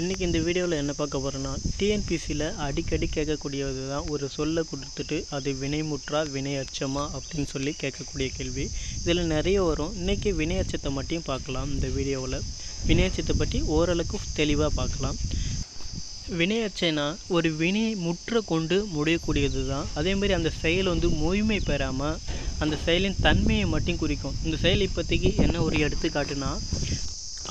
இன்றைக்கி இந்த வீடியோவில் என்ன பார்க்க போகிறோன்னா டிஎன்பிசியில் அடிக்கடி கேட்கக்கூடியது தான் ஒரு சொல்லை கொடுத்துட்டு அது வினைமுற்றா வினை அச்சமா அப்படின்னு சொல்லி கேட்கக்கூடிய கேள்வி. இதில் நிறைய வரும். இன்றைக்கி வினை அச்சத்தை மட்டும் பார்க்கலாம் இந்த வீடியோவில். வினை அச்சத்தை பற்றி ஓரளவுக்கு தெளிவாக பார்க்கலாம். வினை அச்சைனா ஒரு வினை முற்ற கொண்டு முடியக்கூடியது தான். அதேமாதிரி அந்த செயல் வந்து முழுமை பெறாமல் அந்த செயலின் தன்மையை மட்டும் குறிக்கும். இந்த செயல் இப்போதைக்கு என்ன ஒரு எடுத்துக்காட்டுனா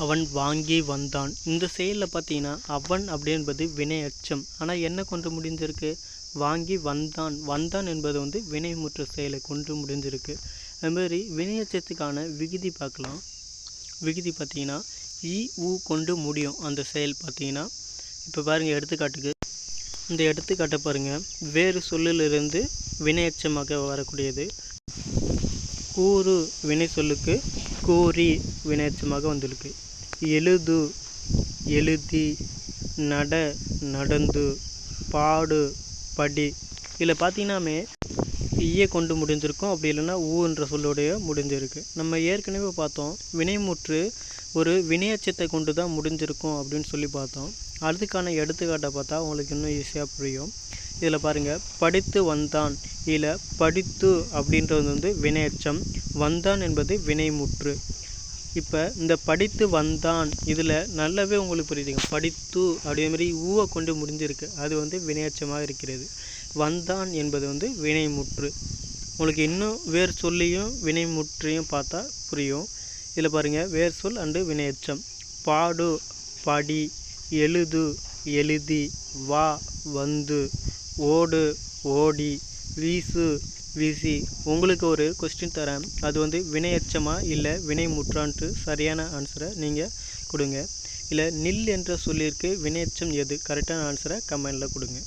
அவன் வாங்கி வந்தான். இந்த செயலில் பார்த்தீங்கன்னா அவன் அப்படி என்பது வினை அச்சம் ஆனால் என்ன கொண்டு முடிஞ்சிருக்கு? வாங்கி வந்தான். வந்தான் என்பது வந்து வினைமுற்ற செயலை கொண்டு முடிஞ்சிருக்கு. அதுமாதிரி வினையச்சத்துக்கான விகுதி பார்க்கலாம். விகுதி பார்த்தீங்கன்னா இ உ கொண்டு முடியும் அந்த செயல் பார்த்தீங்கன்னா இப்போ பாருங்கள் எடுத்துக்காட்டுக்கு. இந்த எடுத்துக்காட்டை பாருங்கள் வேறு சொல்லிலிருந்து வினையச்சமாக வரக்கூடியது. கூறு வினை சொல்லுக்கு கூறி வினையச்சமாக வந்திருக்கு. எழுது எழுதி நட நடந்து பாடு படி. இதில் பார்த்தீங்கன்னாமே ஈய கொண்டு முடிஞ்சிருக்கும். அப்படி இல்லைன்னா ஊன்ற சொல்லுடைய முடிஞ்சிருக்கு. நம்ம ஏற்கனவே பார்த்தோம் வினைமுற்று ஒரு வினையச்சத்தை கொண்டு தான் முடிஞ்சிருக்கும் அப்படின்னு சொல்லி பார்த்தோம். அதுக்கான எடுத்துக்காட்டை பார்த்தா உங்களுக்கு இன்னும் ஈஸியாக புரியும். இதில் பாருங்கள் படித்து வந்தான். இதில் படித்து அப்படின்றது வந்து வினையச்சம். வந்தான் என்பது வினைமுற்று. இப்போ இந்த படித்து வந்தான் இதில் நல்லாவே உங்களுக்கு புரியுதுங்க. படித்து அதே மாதிரி ஊவை கொண்டு முடிஞ்சிருக்கு. அது வந்து வினையச்சமாக இருக்கிறது. வந்தான் என்பது வந்து வினைமுற்று. உங்களுக்கு இன்னும் வேறு சொல்லியும் வினைமுற்றையும் பார்த்தா புரியும். இதில் பாருங்கள் வேர் சொல் அண்டு வினையச்சம். பாடு படி எழுது எழுதி வா வந்து. ஓடு ஓடி வீசு வீசி. உங்களுக்கு ஒரு கொஸ்டின் தரேன். அது வந்து வினையச்சமா இல்லை வினை முற்றான்ட்டு சரியான ஆன்சரை நீங்கள் கொடுங்க. இல்லை நில் என்ற சொல்லிற்கு வினையச்சம் எது? கரெக்டான ஆன்சரை கமெண்டில் கொடுங்க.